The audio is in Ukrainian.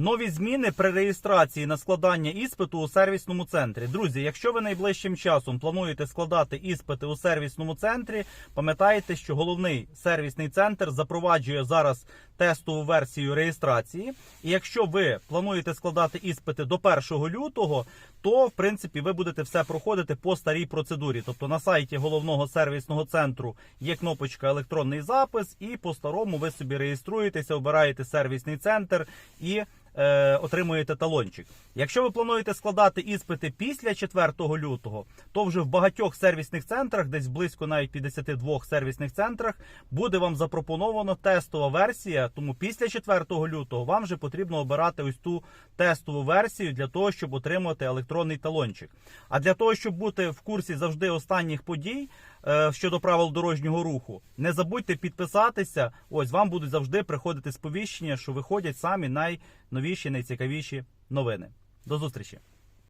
Нові зміни при реєстрації на складання іспиту у сервісному центрі. Друзі, якщо ви найближчим часом плануєте складати іспити у сервісному центрі, пам'ятайте, що головний сервісний центр запроваджує зараз тестову версію реєстрації. І якщо ви плануєте складати іспити до 1 лютого, то в принципі ви будете все проходити по старій процедурі. Тобто на сайті головного сервісного центру є кнопочка електронний запис, і по старому ви собі реєструєтеся, обираєте сервісний центр і е, отримуєте талончик. Якщо ви плануєте складати іспити після 4 лютого, то вже в багатьох сервісних центрах, десь близько навіть 52 сервісних центрах, буде вам запропоновано тестова версія. Тому після 4 лютого вам вже потрібно обирати ось ту тестову версію для того, щоб отримати електронний талончик. А для того, щоб бути в курсі завжди останніх подій е, щодо правил дорожнього руху, не забудьте підписатися. Ось вам будуть завжди приходити сповіщення, що виходять самі найновіші, найцікавіші новини. До зустрічі!